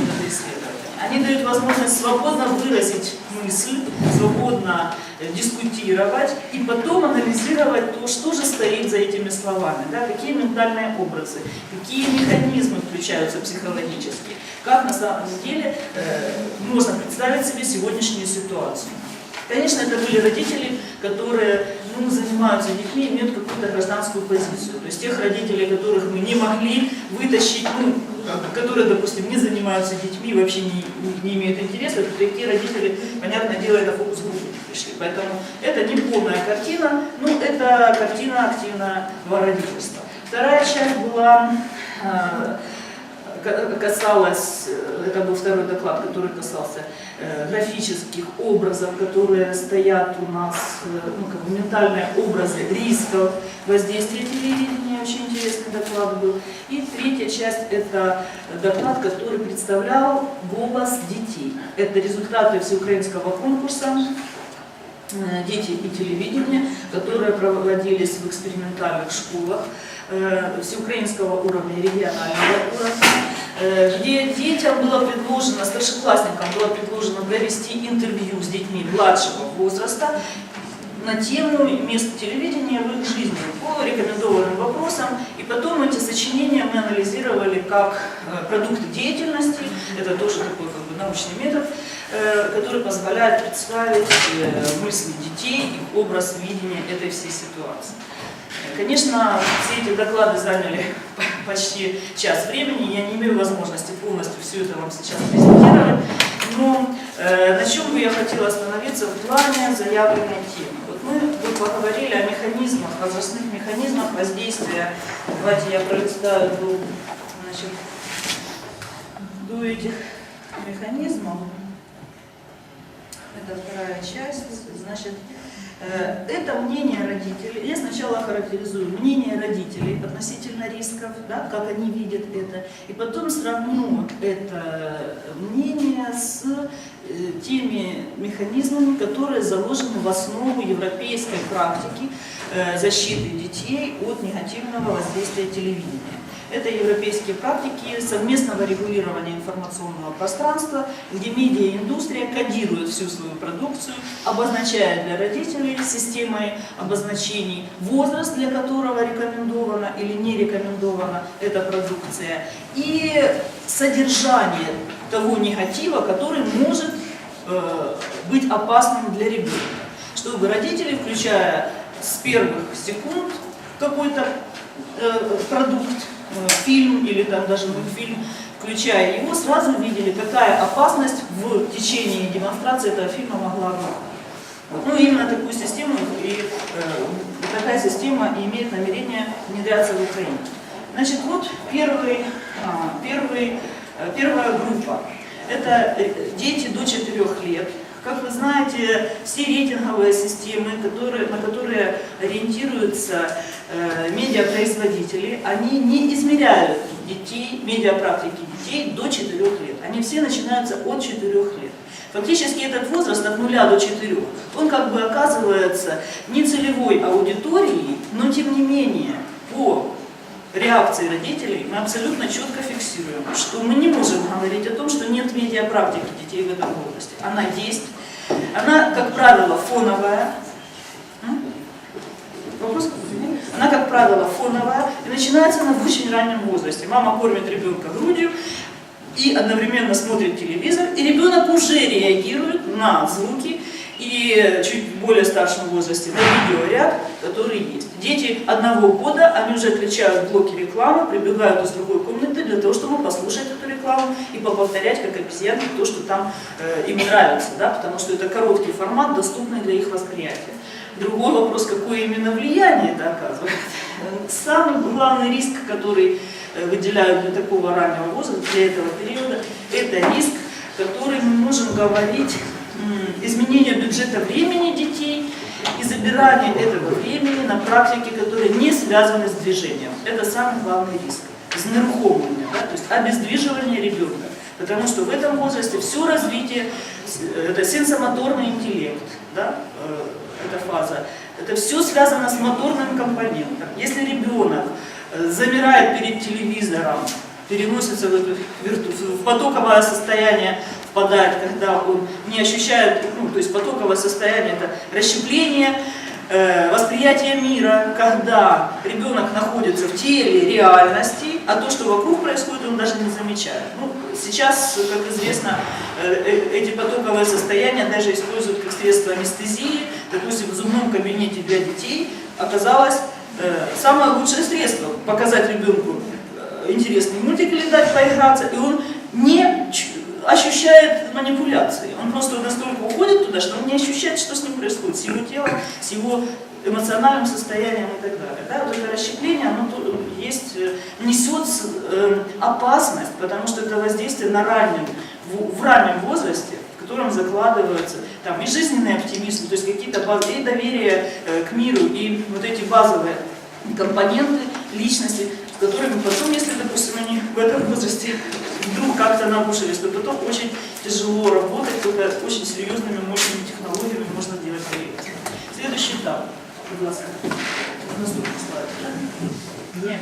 методы исследования. Они дают возможность свободно выразить мысль, свободно э, дискутировать и потом анализировать то, что же стоит за этими словами, да, какие ментальные образы, какие механизмы включаются психологически, как на самом деле э, можно представить себе сегодняшнюю ситуацию. Конечно, это были родители, которые ну, занимаются детьми, имеют какую-то гражданскую позицию. То есть тех родителей, которых мы не могли вытащить, ну, которые, допустим, занимаются детьми, вообще не, не имеют интереса, то такие родители, понятное дело, это фокус группы не пришли. Поэтому это не полная картина, но это картина активного родительства. Вторая часть была э, ка- касалась, э, это был второй доклад, который касался э, графических образов, которые стоят у нас, ну, как бы ментальные образы рисков воздействия телевидения, интересный доклад был. И третья часть – это доклад, который представлял голос детей. Это результаты всеукраинского конкурса э, «Дети и телевидение», которые проводились в экспериментальных школах э, всеукраинского уровня регионального уровня, э, где детям было предложено, старшеклассникам было предложено провести интервью с детьми младшего возраста на тему места телевидения в их жизни по рекомендованным вопросам. И потом эти сочинения анализировали как э, продукты деятельности, это тоже такой как бы, научный метод, э, который позволяет представить э, мысли детей, их образ видения этой всей ситуации. Конечно, все эти доклады заняли почти час времени, я не имею возможности полностью все это вам сейчас презентировать, но на чем бы я хотела остановиться в плане заявленной темы. Поговорили о механизмах, возрастных механизмах воздействия. Давайте я пролистаю до, значит, до этих механизмов. Это вторая часть, значит, Э, Это мнение родителей. Сначала характеризую мнение родителей относительно рисков, да, как они видят это, и потом сравню это мнение с э, теми механизмами, которые заложены в основу европейской практики э, защиты детей от негативного воздействия телевидения. Это европейские практики совместного регулирования информационного пространства, где медиаиндустрия кодирует всю свою продукцию, обозначая для родителей системой обозначений возраст, для которого рекомендована или не рекомендована эта продукция, и содержание того негатива, который может э, быть опасным для ребенка. Чтобы родители, включая с первых секунд какой-то э, продукт, фильм или там даже мультфильм, включая его, сразу видели, какая опасность в течение демонстрации этого фильма могла быть. Ну, именно такую систему и э, такая система имеет намерение внедряться в Украине. Значит, вот первый, а, первый, э, первая группа. Это э, дети до 4 лет. Как вы знаете, все рейтинговые системы, которые, на которые ориентируются э, медиапроизводители, они не измеряют детей, медиапрактики детей до 4 лет. Они все начинаются от 4 лет. Фактически этот возраст от 0 до 4, он как бы оказывается не целевой аудиторией, но тем не менее по реакции родителей мы абсолютно четко фиксируем, что мы не можем говорить о том, что нет медиапрактики детей в этом возрасте. Она есть. Она, как правило, фоновая. Вопрос? Она, как правило, фоновая и начинается она в очень раннем возрасте. Мама кормит ребенка грудью и одновременно смотрит телевизор, и ребенок уже реагирует на звуки и чуть более старшем возрасте на видеоряд, который есть. Дети одного года, они уже отличают блоки рекламы, прибегают из другой комнаты для того, чтобы послушать эту рекламу и повторять, как обезьянки, то, что там э, им нравится, да, потому что это короткий формат, доступный для их восприятия. Другой вопрос, какое именно влияние это оказывает. Самый главный риск, который э, выделяют для такого раннего возраста, для этого периода, это риск, который мы можем говорить изменение бюджета времени детей и забирание этого времени на практики, которые не связаны с движением. Это самый главный риск. Знерухомление, да, то есть обездвиживание ребенка. Потому что в этом возрасте все развитие, э, это сенсомоторный интеллект, да, э, эта фаза, это все связано с моторным компонентом. Если ребенок э, замирает перед телевизором, переносится в, эту в потоковое состояние впадает, когда он не ощущает, ну, то есть потоковое состояние, это расщепление, э, восприятие мира, когда ребенок находится в теле реальности, а то, что вокруг происходит, он даже не замечает. Ну, сейчас, как известно, э, э, эти потоковые состояния даже используют как средство анестезии. Допустим, в зубном кабинете для детей оказалось э, самое лучшее средство показать ребенку э, интересный мультик или дать поиграться, и он не ощущает манипуляции. Он просто настолько уходит туда, что он не ощущает, что с ним происходит, с его телом, с его эмоциональным состоянием и так далее. Да, вот это расщепление, оно тут есть, э, несет э, опасность, потому что это воздействие на раннем, в, в раннем возрасте, в котором закладывается там, и жизненный оптимизм, то есть какие-то базы, и доверие э, к миру, и вот эти базовые компоненты личности, с которыми потом, если, допустим, они в этом возрасте вдруг как-то нарушились, то потом очень тяжело работать, только очень серьезными, мощными технологиями можно делать коррекцию. Следующий этап. Будь ласка. Наступний слайд. да? Ні.